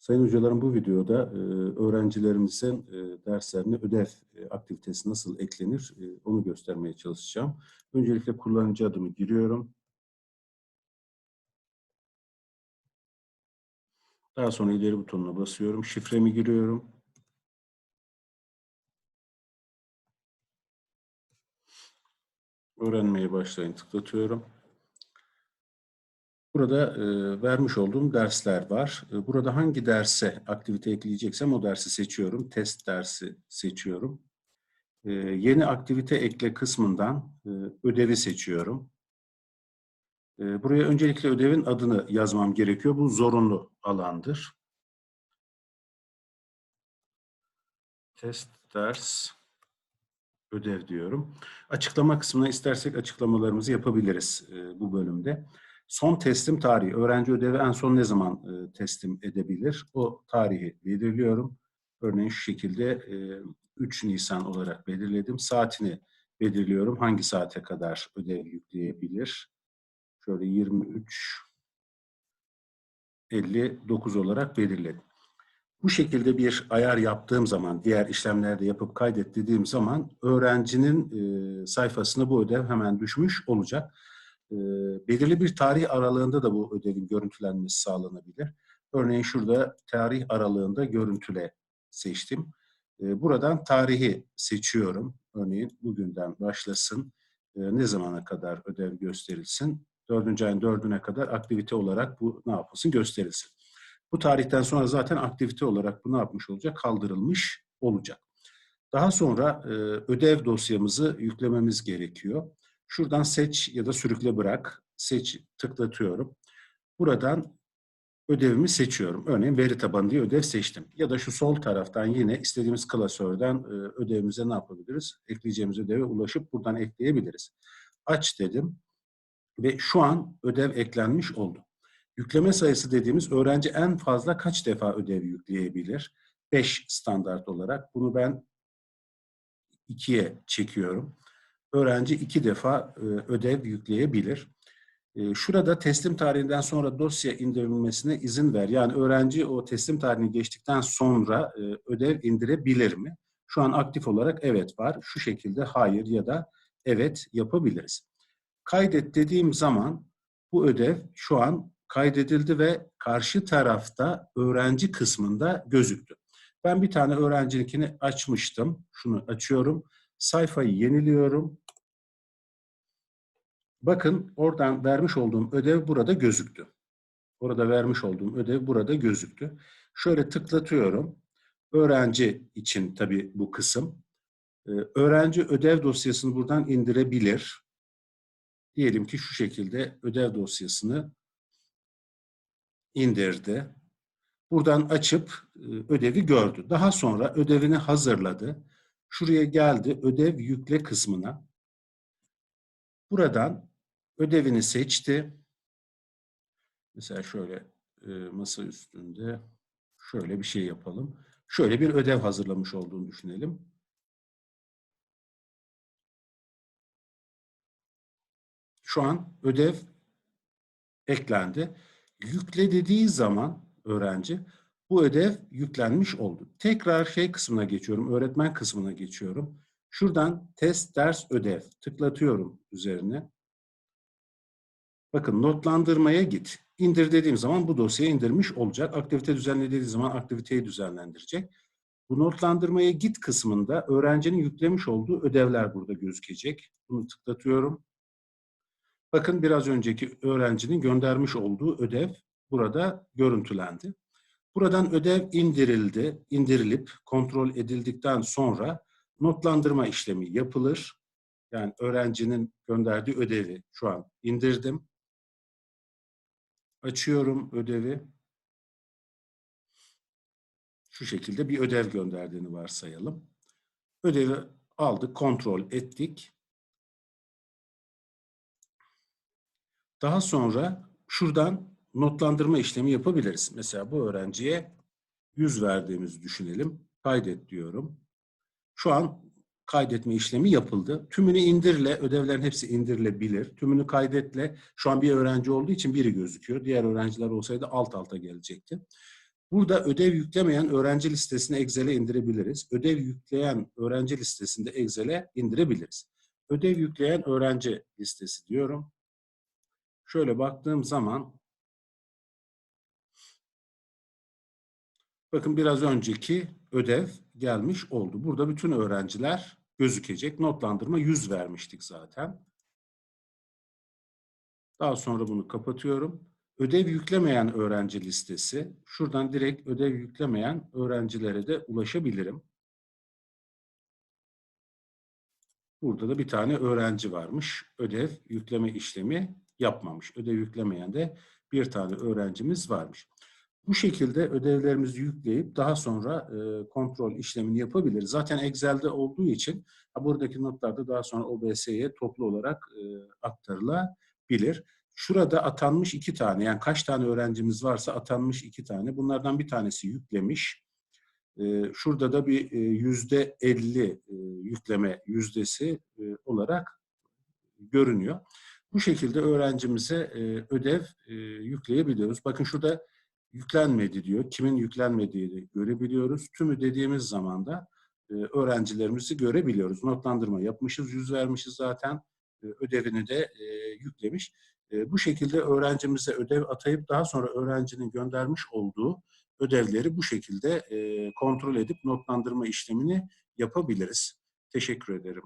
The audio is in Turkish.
Sayın hocalarım bu videoda e, öğrencilerimizin e, derslerine ödev e, aktivitesi nasıl eklenir onu göstermeye çalışacağım. Öncelikle kullanıcı adımı giriyorum. Daha sonra ileri butonuna basıyorum. Şifremi giriyorum. Öğrenmeye başlayın tıklatıyorum. Burada e, vermiş olduğum dersler var. E, burada hangi derse aktivite ekleyeceksem o dersi seçiyorum. Test dersi seçiyorum. E, yeni aktivite ekle kısmından e, ödevi seçiyorum. E, buraya öncelikle ödevin adını yazmam gerekiyor. Bu zorunlu alandır. Test ders ödev diyorum. Açıklama kısmına istersek açıklamalarımızı yapabiliriz e, bu bölümde. Son teslim tarihi. Öğrenci ödevi en son ne zaman e, teslim edebilir? O tarihi belirliyorum. Örneğin şu şekilde e, 3 Nisan olarak belirledim. Saatini belirliyorum. Hangi saate kadar ödev yükleyebilir? Şöyle 23 59 olarak belirledim. Bu şekilde bir ayar yaptığım zaman, diğer işlemlerde yapıp kaydet dediğim zaman öğrencinin e, sayfasına bu ödev hemen düşmüş olacak. E, belirli bir tarih aralığında da bu ödevin görüntülenmesi sağlanabilir. Örneğin şurada tarih aralığında görüntüle seçtim. E, buradan tarihi seçiyorum. Örneğin bugünden başlasın. E, ne zamana kadar ödev gösterilsin? Dördüncü ayın dördüne kadar aktivite olarak bu ne yapılsın gösterilsin. Bu tarihten sonra zaten aktivite olarak bu ne yapmış olacak? Kaldırılmış olacak. Daha sonra e, ödev dosyamızı yüklememiz gerekiyor. Şuradan seç ya da sürükle bırak. Seç tıklatıyorum. Buradan ödevimi seçiyorum. Örneğin veri tabanı diye ödev seçtim. Ya da şu sol taraftan yine istediğimiz klasörden e, ödevimize ne yapabiliriz? Ekleyeceğimiz ödeve ulaşıp buradan ekleyebiliriz. Aç dedim ve şu an ödev eklenmiş oldu. Yükleme sayısı dediğimiz öğrenci en fazla kaç defa ödev yükleyebilir? 5 standart olarak. Bunu ben 2'ye çekiyorum. Öğrenci iki defa e, ödev yükleyebilir. E, şurada teslim tarihinden sonra dosya indirilmesine izin ver. Yani öğrenci o teslim tarihini geçtikten sonra e, ödev indirebilir mi? Şu an aktif olarak evet var. Şu şekilde hayır ya da evet yapabiliriz. Kaydet dediğim zaman bu ödev şu an kaydedildi ve karşı tarafta öğrenci kısmında gözüktü. Ben bir tane öğrencininkini açmıştım. Şunu açıyorum. Sayfayı yeniliyorum. Bakın oradan vermiş olduğum ödev burada gözüktü. Orada vermiş olduğum ödev burada gözüktü. Şöyle tıklatıyorum. Öğrenci için tabii bu kısım. Ee, öğrenci ödev dosyasını buradan indirebilir. Diyelim ki şu şekilde ödev dosyasını indirdi. Buradan açıp e, ödevi gördü. Daha sonra ödevini hazırladı. Şuraya geldi ödev yükle kısmına. Buradan ödevini seçti. Mesela şöyle e, masa üstünde şöyle bir şey yapalım. Şöyle bir ödev hazırlamış olduğunu düşünelim. Şu an ödev eklendi. Yükle dediği zaman öğrenci bu ödev yüklenmiş oldu. Tekrar şey kısmına geçiyorum, öğretmen kısmına geçiyorum. Şuradan test ders ödev tıklatıyorum üzerine. Bakın notlandırmaya git. İndir dediğim zaman bu dosyayı indirmiş olacak. Aktivite düzenlediği zaman aktiviteyi düzenlendirecek. Bu notlandırmaya git kısmında öğrencinin yüklemiş olduğu ödevler burada gözükecek. Bunu tıklatıyorum. Bakın biraz önceki öğrencinin göndermiş olduğu ödev burada görüntülendi. Buradan ödev indirildi, indirilip kontrol edildikten sonra notlandırma işlemi yapılır. Yani öğrencinin gönderdiği ödevi şu an indirdim. Açıyorum ödevi. Şu şekilde bir ödev gönderdiğini varsayalım. Ödevi aldık, kontrol ettik. Daha sonra şuradan notlandırma işlemi yapabiliriz. Mesela bu öğrenciye 100 verdiğimizi düşünelim. Kaydet diyorum. Şu an kaydetme işlemi yapıldı. Tümünü indirle, ödevlerin hepsi indirilebilir. Tümünü kaydetle, şu an bir öğrenci olduğu için biri gözüküyor. Diğer öğrenciler olsaydı alt alta gelecekti. Burada ödev yüklemeyen öğrenci listesini Excel'e indirebiliriz. Ödev yükleyen öğrenci listesinde Excel'e indirebiliriz. Ödev yükleyen öğrenci listesi diyorum. Şöyle baktığım zaman bakın biraz önceki ödev gelmiş oldu. Burada bütün öğrenciler gözükecek. Notlandırma 100 vermiştik zaten. Daha sonra bunu kapatıyorum. Ödev yüklemeyen öğrenci listesi. Şuradan direkt ödev yüklemeyen öğrencilere de ulaşabilirim. Burada da bir tane öğrenci varmış. Ödev yükleme işlemi yapmamış. Ödev yüklemeyen de bir tane öğrencimiz varmış. Bu şekilde ödevlerimizi yükleyip daha sonra e, kontrol işlemini yapabiliriz. Zaten Excel'de olduğu için buradaki notlar da daha sonra OBS'ye toplu olarak e, aktarılabilir. Şurada atanmış iki tane, yani kaç tane öğrencimiz varsa atanmış iki tane. Bunlardan bir tanesi yüklemiş. Ee, şurada da bir e, yüzde elli e, yükleme yüzdesi e, olarak görünüyor. Bu şekilde öğrencimize ödev yükleyebiliyoruz. Bakın şurada yüklenmedi diyor. Kimin yüklenmediğini görebiliyoruz. Tümü dediğimiz zaman da öğrencilerimizi görebiliyoruz. Notlandırma yapmışız, yüz vermişiz zaten. Ödevini de yüklemiş. Bu şekilde öğrencimize ödev atayıp daha sonra öğrencinin göndermiş olduğu ödevleri bu şekilde kontrol edip notlandırma işlemini yapabiliriz. Teşekkür ederim.